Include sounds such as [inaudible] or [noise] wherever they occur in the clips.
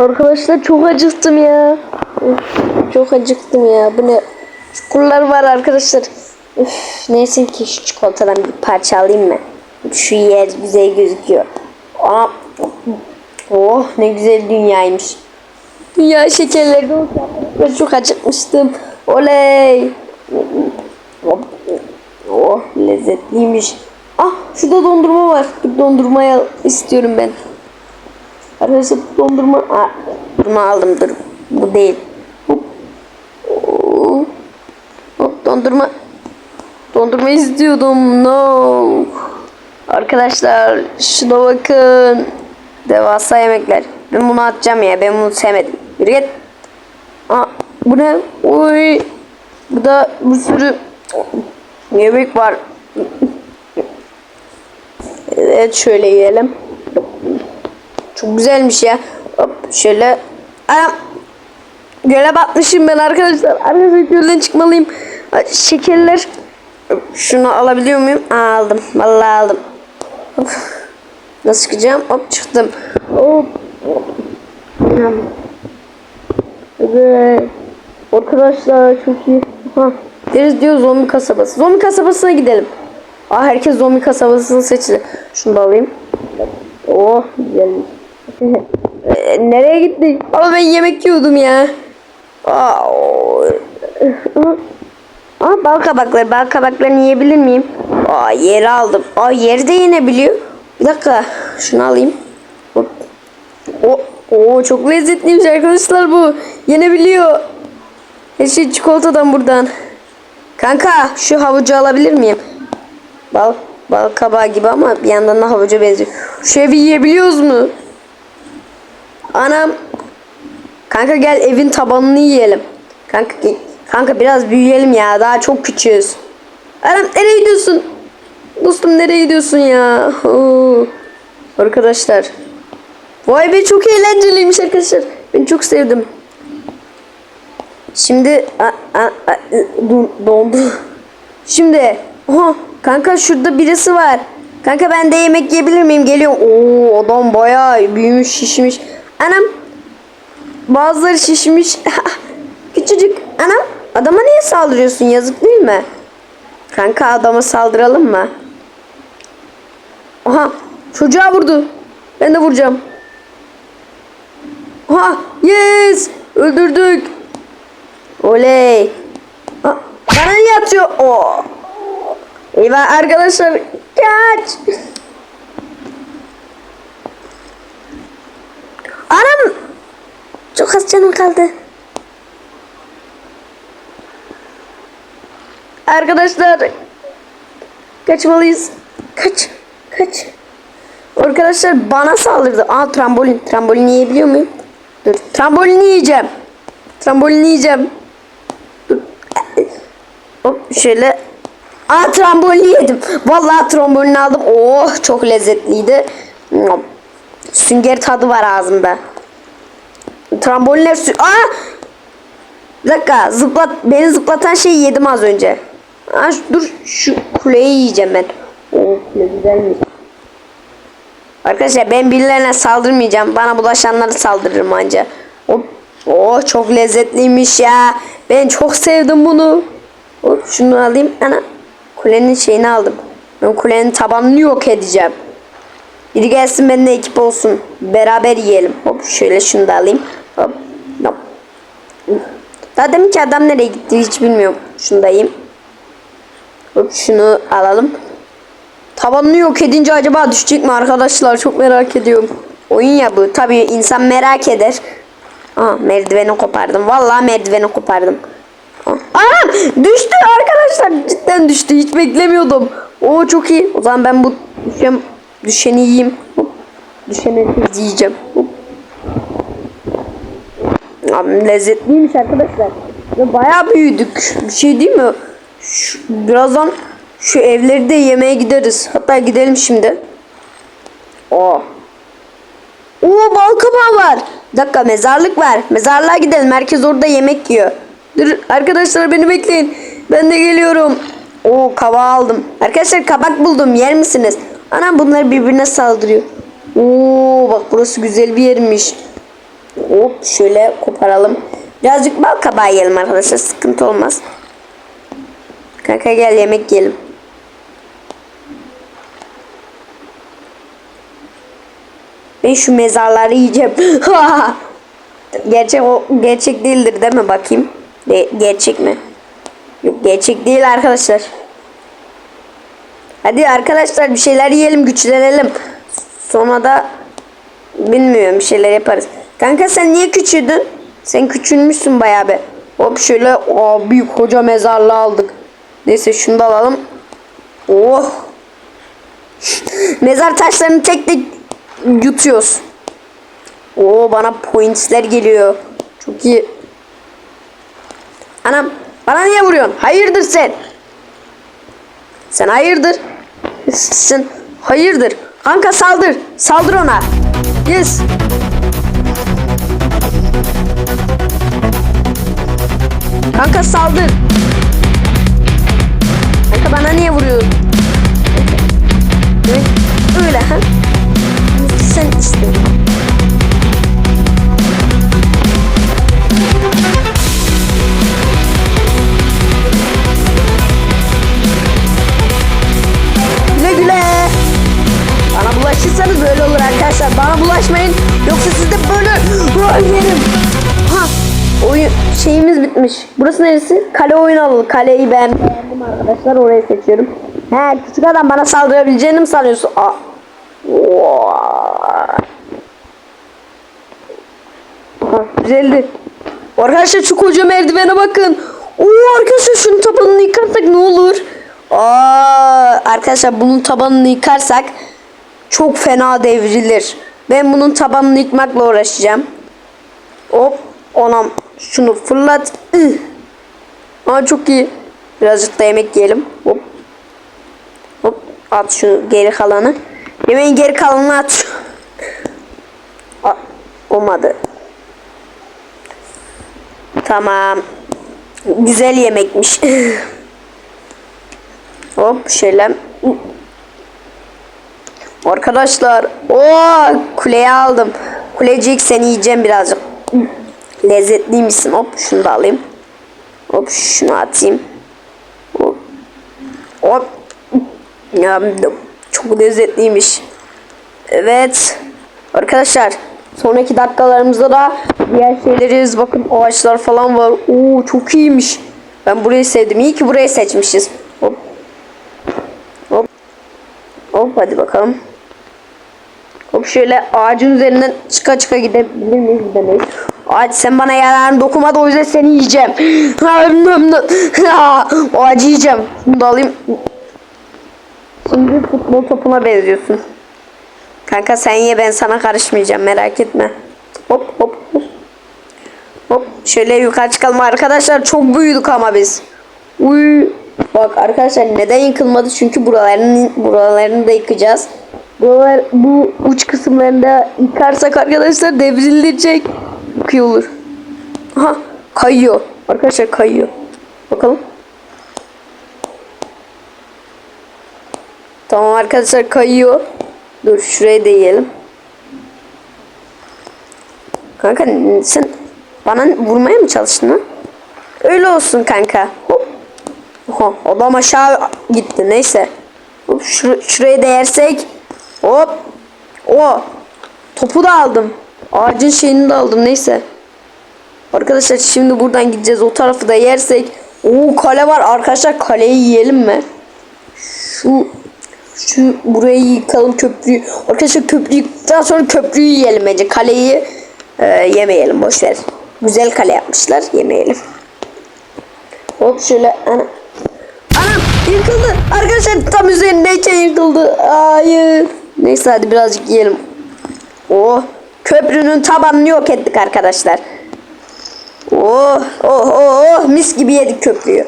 Arkadaşlar çok acıktım ya. Çok acıktım ya. Bu ne? Çukurlar var arkadaşlar. Üf, neyse ki şu çikolatadan bir parça alayım mı? Şu yer güzel gözüküyor. Aa, oh ne güzel dünyaymış. Dünya şekerleri ben çok acıkmıştım. Oley. Oh lezzetliymiş. Ah şurada dondurma var. Bir dondurmaya istiyorum ben. Arkadaşlar dondurma. Aa, bunu aldım dur. Bu değil. Hop. Oo. Hop dondurma. Dondurma istiyordum. No. Arkadaşlar şuna bakın. Devasa yemekler. Ben bunu atacağım ya. Ben bunu sevmedim. Yürü git. Aa, bu ne? Oy. Bu da bir sürü yemek var. Evet şöyle yiyelim. Çok güzelmiş ya. Hop şöyle. Anam. Göle batmışım ben arkadaşlar. Arkadaşlar gölden çıkmalıyım. Şekerler. Şunu alabiliyor muyum? Aa, aldım. Vallahi aldım. Hop. Nasıl çıkacağım? Hop çıktım. Hop. Evet. Arkadaşlar çok iyi. Ha. Deriz diyor zombi kasabası. Zombi kasabasına gidelim. Aa herkes zombi kasabasını seçti. Şunu da alayım. Oh güzelmiş. Ee, nereye gittik? Ama ben yemek yiyordum ya. Aa, Aa bal kabakları. Bal kabaklarını yiyebilir miyim? Aa yeri aldım. Aa yeri de yenebiliyor. Bir dakika. Şunu alayım. Hop. O, o çok lezzetliymiş arkadaşlar bu. Yenebiliyor. Her şey çikolatadan buradan. Kanka şu havucu alabilir miyim? Bal, bal kabağı gibi ama bir yandan da havuca benziyor. Şu evi yiyebiliyoruz mu? Anam. Kanka gel evin tabanını yiyelim. Kanka kanka biraz büyüyelim ya. Daha çok küçüğüz. Anam nereye gidiyorsun? Dostum nereye gidiyorsun ya? Arkadaşlar. Vay be çok eğlenceliymiş arkadaşlar. Ben çok sevdim. Şimdi a, a, a, don- dondu. [laughs] Şimdi oha kanka şurada birisi var. Kanka ben de yemek yiyebilir miyim? Geliyorum. Oo adam bayağı büyümüş, şişmiş. Anam. Bazıları şişmiş. [laughs] Küçücük. Anam. Adama niye saldırıyorsun? Yazık değil mi? Kanka adama saldıralım mı? Aha. Çocuğa vurdu. Ben de vuracağım. Aha. Yes. Öldürdük. Oley. Aa, Bana niye atıyor? Oo. Eyvah arkadaşlar. Kaç. Anam. Çok az canım kaldı. Arkadaşlar. Kaçmalıyız. Kaç. Kaç. Arkadaşlar bana saldırdı. Aa trambolin. Trambolin yiyebiliyor muyum? Dur. Trambolini yiyeceğim. Trambolini yiyeceğim. Dur. Hop şöyle. Aa trambolini yedim. Vallahi trambolini aldım. Oh çok lezzetliydi. Sünger tadı var ağzımda. Trambolinler sü... Aa! Bir dakika zıplat beni zıplatan şeyi yedim az önce. Aa, dur şu kuleyi yiyeceğim ben. Oh ne güzelmiş. Arkadaşlar ben birilerine saldırmayacağım. Bana bulaşanlara saldırırım anca. Hop. Oh çok lezzetliymiş ya. Ben çok sevdim bunu. Hop şunu alayım. Ana kulenin şeyini aldım. Ben kulenin tabanını yok edeceğim. Biri gelsin benimle ekip olsun. Beraber yiyelim. Hop şöyle şunu da alayım. Hop. Hop. Daha demin ki adam nereye gitti hiç bilmiyorum. Şunu da yiyeyim. Hop şunu alalım. Tabanını yok edince acaba düşecek mi arkadaşlar? Çok merak ediyorum. Oyun ya bu. Tabii insan merak eder. Aa merdiveni kopardım. Vallahi merdiveni kopardım. Aa, düştü arkadaşlar. Cidden düştü. Hiç beklemiyordum. Oo çok iyi. O zaman ben bu düşen, düşeni yiyeyim. Hop. Düşeni yiyeceğim. Abi lezzetliymiş arkadaşlar. Ve bayağı büyüdük. Bir şey değil mi? Şu, birazdan şu evleri de yemeye gideriz. Hatta gidelim şimdi. Oo. Oo bal kabağı var. Bir dakika mezarlık var. Mezarlığa gidelim. Herkes orada yemek yiyor. Dur arkadaşlar beni bekleyin. Ben de geliyorum. Oo kabağı aldım. Arkadaşlar kabak buldum. Yer misiniz? Anam bunlar birbirine saldırıyor. Oo bak burası güzel bir yermiş. Hop şöyle koparalım. Birazcık bal kabağı yiyelim arkadaşlar. Sıkıntı olmaz. Kanka gel yemek yiyelim. Ben şu mezarları yiyeceğim. [laughs] gerçek o gerçek değildir değil mi bakayım? De, gerçek mi? Yok gerçek değil arkadaşlar. Hadi arkadaşlar bir şeyler yiyelim güçlenelim. Sonra da bilmiyorum bir şeyler yaparız. Kanka sen niye küçüldün? Sen küçülmüşsün bayağı be. Hop şöyle o büyük koca mezarlığı aldık. Neyse şunu da alalım. Oh. [laughs] Mezar taşlarını tek tek yutuyoruz. Oo bana pointsler geliyor. Çok iyi. Anam bana niye vuruyorsun? Hayırdır sen? Sen hayırdır? Sen hayırdır? Kanka saldır. Saldır ona. Yes. Kanka saldır. Kanka bana niye vuruyorsun? Öyle ha. Sen istedin. Bitmiş. Burası neresi? Kale oynalı. Kaleyi ben beğendim arkadaşlar. Orayı seçiyorum. He küçük adam bana saldırabileceğini mi sanıyorsun? Aa. Aha, güzeldi. Arkadaşlar şu koca merdivene bakın. Oo arkadaşlar şunun tabanını yıkarsak ne olur? Aa arkadaşlar bunun tabanını yıkarsak çok fena devrilir. Ben bunun tabanını yıkmakla uğraşacağım. Hop onam şunu fırlat. Aa çok iyi. Birazcık da yemek yiyelim. Hop. Hop at şunu geri kalanı. Yemeğin geri kalanını at. [laughs] Aa, olmadı. Tamam. Güzel yemekmiş. [laughs] Hop şöyle. Arkadaşlar. o kuleyi aldım. Kulecik seni yiyeceğim birazcık. Lezzetliymişsin. Hop şunu da alayım. Hop şunu atayım. Hop. Hop. Çok lezzetliymiş. Evet. Arkadaşlar sonraki dakikalarımızda da diğer şeyleriz. Bakın ağaçlar falan var. Oo çok iyiymiş. Ben burayı sevdim. İyi ki burayı seçmişiz. Hop. Hop. Hop hadi bakalım. Hop şöyle ağacın üzerinden çıka çıka gidebilir miyiz? Gidemeyiz. Ağaç sen bana yararın dokunmadı o yüzden seni yiyeceğim. [laughs] [laughs] o ağacı yiyeceğim. Bunu da alayım. Şimdi futbol topuna benziyorsun. Kanka sen ye ben sana karışmayacağım merak etme. Hop hop. Hop şöyle yukarı çıkalım arkadaşlar çok büyüdük ama biz. Uy. Bak arkadaşlar neden yıkılmadı? Çünkü buralarını buralarını da yıkacağız. Buralar bu uç kısımlarında yıkarsak arkadaşlar devrilecek. İyi olur. Aha kayıyor. Arkadaşlar kayıyor. Bakalım. Tamam arkadaşlar kayıyor. Dur şurayı da yiyelim. Kanka sen bana vurmaya mı çalıştın ha? Öyle olsun kanka. Hop. Oha, adam aşağı gitti neyse. Hop şur şuraya değersek. Hop. O. Topu da aldım. Ağacın şeyini de aldım neyse. Arkadaşlar şimdi buradan gideceğiz. O tarafı da yersek. Oo kale var. Arkadaşlar kaleyi yiyelim mi? Şu şu burayı yıkalım köprüyü. Arkadaşlar köprüyü yıktıktan sonra köprüyü yiyelim bence. Kaleyi e, yemeyelim boşver. Güzel kale yapmışlar. Yemeyelim. Hop şöyle ana. Anam yıkıldı. Arkadaşlar tam üzerindeyken yıkıldı. Hayır. Neyse hadi birazcık yiyelim. Oh. Köprünün tabanını yok ettik arkadaşlar. Oh oh oh oh mis gibi yedik köprüyü.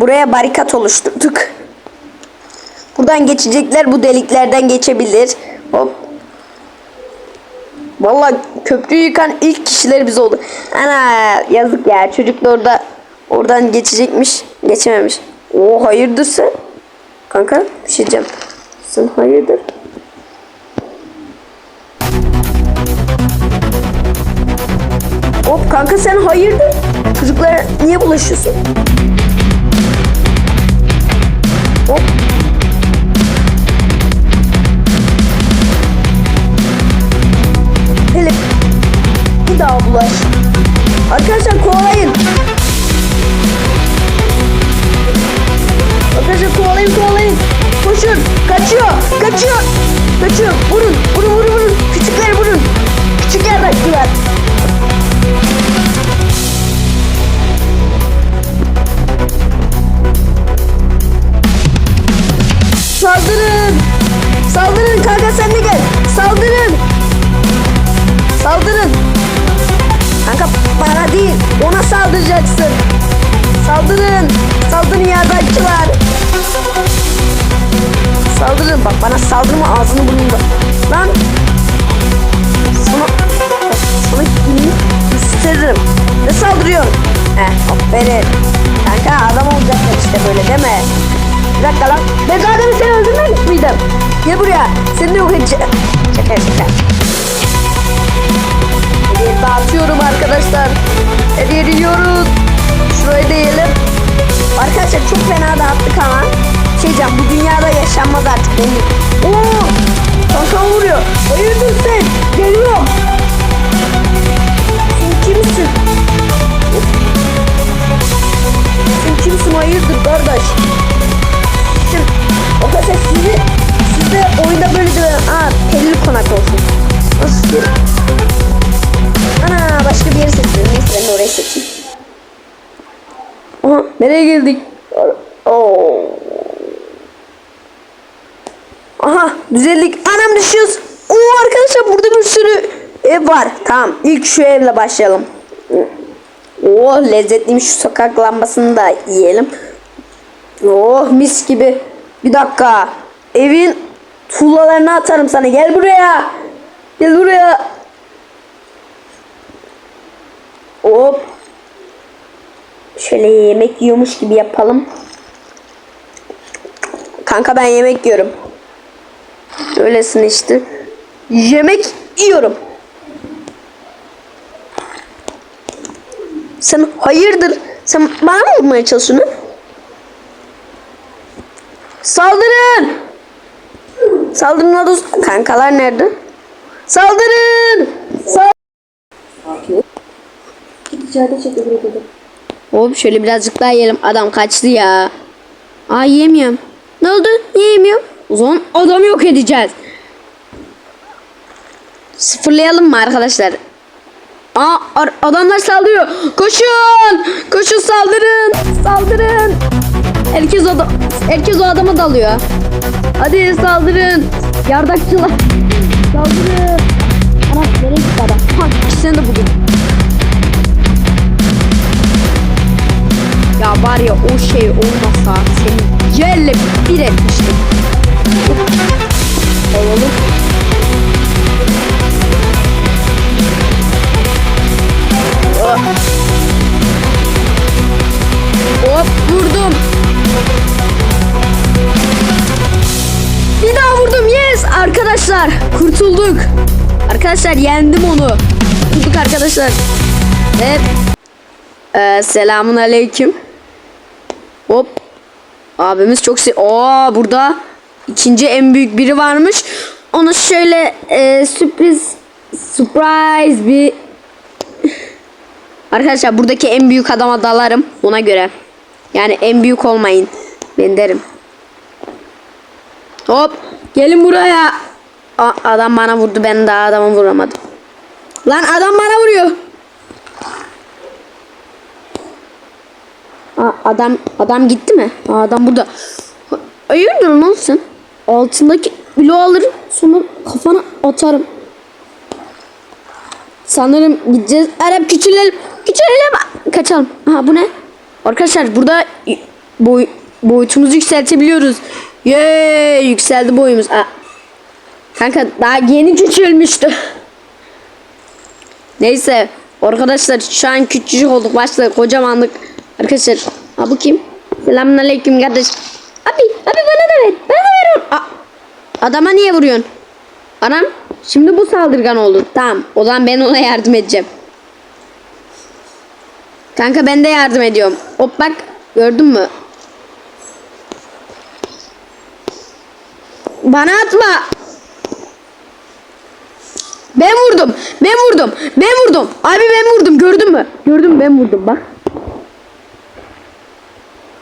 Buraya barikat oluşturduk. Buradan geçecekler bu deliklerden geçebilir. Hop. Vallahi köprüyü yıkan ilk kişiler biz oldu. Ana yazık ya çocuk da orada oradan geçecekmiş. Geçememiş. O hayırdır sen? Kanka bir şey diyeceğim. Sen hayırdır? Hop kanka sen hayırdır? Çocuklara niye bulaşıyorsun? Hop. Hele bir daha bulaş. Arkadaşlar kovalayın. Arkadaşlar kovalayın kovalayın. Koşun. Kaçıyor. Kaçıyor. Kaçıyor. Vurun. Vurun vurun vurun. Küçükleri vurun. Küçük yerdaktiler. Saldırın. Saldırın kanka sen de gel. Edeceğim. Şaka şaka. Hediye dağıtıyorum arkadaşlar. Hediye ediyoruz. Şurayı da yiyelim. Arkadaşlar çok fena dağıttık ama. Şey diyeceğim bu dünyada yaşanmaz artık benim. Oo! Kanka vuruyor. Hayırdır sen? Geliyorum. Sen kimsin? Sen kimsin hayırdır kardeş? Şimdi arkadaşlar sizi siz de oyunda aa telli konak olsun. Nasıl? Ana başka bir yeri seçiyorum. Neyse ben orayı seçeyim. Aha nereye geldik? Oo. Aha düzeldik. Anam düşüyoruz. Oo arkadaşlar burada bir sürü ev var. Tamam ilk şu evle başlayalım. Oh lezzetliymiş şu sokak lambasını da yiyelim. Oh mis gibi. Bir dakika. Evin tuğlalarını atarım sana. Gel buraya. Gel buraya. Hop. Şöyle yemek yiyormuş gibi yapalım. Kanka ben yemek yiyorum. Öylesin işte. Yemek yiyorum. Sen hayırdır? Sen bana mı vurmaya çalışıyorsun? Saldırın! Saldırın adı Kankalar nerede? Saldırın! Sal Hop şöyle birazcık daha yiyelim. Adam kaçtı ya. Aa yiyemiyorum. Ne oldu? Niye yemiyorum? O zaman adamı yok edeceğiz. Sıfırlayalım mı arkadaşlar? Aa ar- adamlar saldırıyor. Koşun! Koşun saldırın! Saldırın! Herkes o herkes o adama dalıyor. Hadi saldırın. Yardakçılar. Saldırın. Ana nereye gitti adam? Ha ikisini de buldum. Ya var ya o şey olmasa seni yerle bir etmiştim. Alalım. Oh. Hop vurdum. Arkadaşlar kurtulduk. Arkadaşlar yendim onu. Kurtulduk arkadaşlar. Evet. Ee, selamun aleyküm. Hop. Abimiz çok se... Oo burada ikinci en büyük biri varmış. Onu şöyle e, sürpriz surprise bir Arkadaşlar buradaki en büyük adama dalarım ona göre. Yani en büyük olmayın. Ben derim. Hop gelin buraya. Aa, adam bana vurdu ben daha adama vuramadım. Lan adam bana vuruyor. Aa, adam adam gitti mi? Aa, adam burada. Hayırdır lan sen? Altındaki bloğu alırım sonra kafana atarım. Sanırım gideceğiz. Arap küçülelim. Küçülelim. Kaçalım. Aha bu ne? Arkadaşlar burada boy, boyutumuzu yükseltebiliyoruz. Yeee yükseldi boyumuz. Aa. Kanka daha yeni küçülmüştü. [laughs] Neyse arkadaşlar şu an küçücük olduk başta kocamanlık. Arkadaşlar ha bu kim? Selamünaleyküm kardeş. Abi abi bana da ver. Bana da ver. Aa, adama niye vuruyorsun? Anam şimdi bu saldırgan oldu. Tamam o zaman ben ona yardım edeceğim. Kanka ben de yardım ediyorum. Hop bak gördün mü? Bana atma. Ben vurdum. Ben vurdum. Ben vurdum. Abi ben vurdum. Gördün mü? Gördün mü? Ben vurdum bak.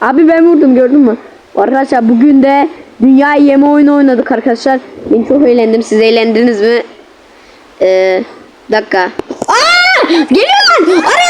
Abi ben vurdum gördün mü? Arkadaşlar bugün de dünya yeme oyunu oynadık arkadaşlar. Ben çok eğlendim. Siz eğlendiniz mi? Ee, dakika. Aa! Geliyor lan! Araya